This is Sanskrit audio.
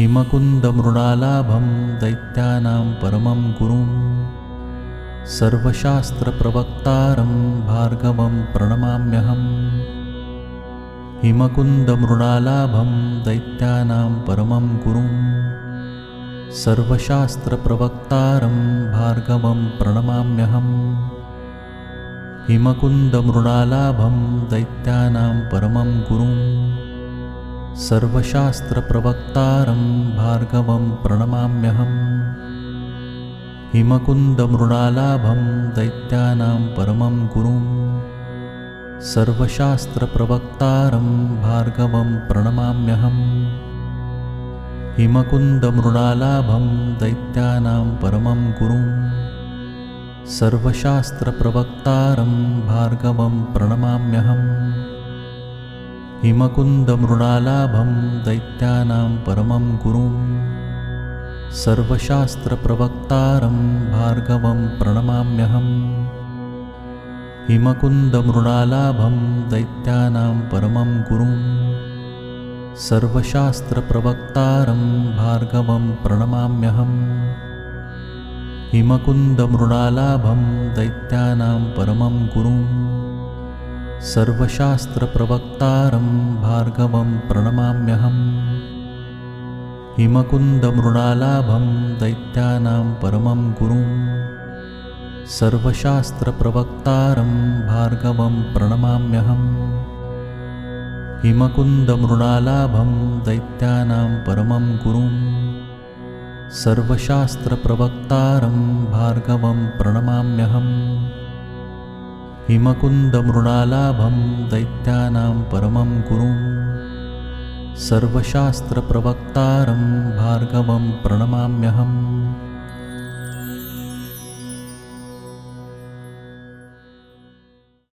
हिमकुन्दमृणालाभं दैत्यानां परमं गुरुं सर्वशास्त्रप्रवक्तारं भार्गवं प्रणमाम्यहम् हिमकुन्दमृणालाभं दैत्यानां परमं गुरुं सर्वशास्त्रप्रवक्तारं भार्गवं प्रणमाम्यहम् हिमकुन्दमृणालाभं दैत्यानां परमं गुरुं सर्वशास्त्रप्रवक्तारं भार्गवं प्रणमाम्यहम्। हिमकुन्दमृणालाभं दैत्यानां परमं गुरुं सर्वशास्त्रप्रवक्तारं भार्गवं प्रणमाम्यहम्। हिमकुन्दमृणालाभं दैत्यानां परमं गुरुं सर्वशास्त्रप्रवक्तारं भार्गवं प्रणमाम्यहम् हिमकुन्दमृणालाभं दैत्यानां परमं गुरुं सर्वशास्त्रप्रवक्तारं भार्गवं प्रणमाम्यहम् हिमकुन्दमृणालाभं दैत्यानां परमं गुरुं सर्वशास्त्रप्रवक्तारं भार्गवं प्रणमाम्यहम् हिमकुन्दमृणालाभं दैत्यानां परमं गुरुं सर्वशास्त्रप्रवक्तारं भार्गवं प्रणमाम्यहम्। हिमकुन्दमृणालाभं दैत्यानां परमं गुरुं सर्वशास्त्रप्रवक्तारं भार्गवं प्रणमाम्यहम्। हिमकुन्दमृणालाभं दैत्यानां परमं गुरुं सर्वशास्त्रप्रवक्तारं भार्गवं प्रणमाम्यहम् हिमकुन्दमृणालाभं दैत्यानां परमं गुरुं सर्वशास्त्रप्रवक्तारं भार्गवं प्रणमाम्यहम्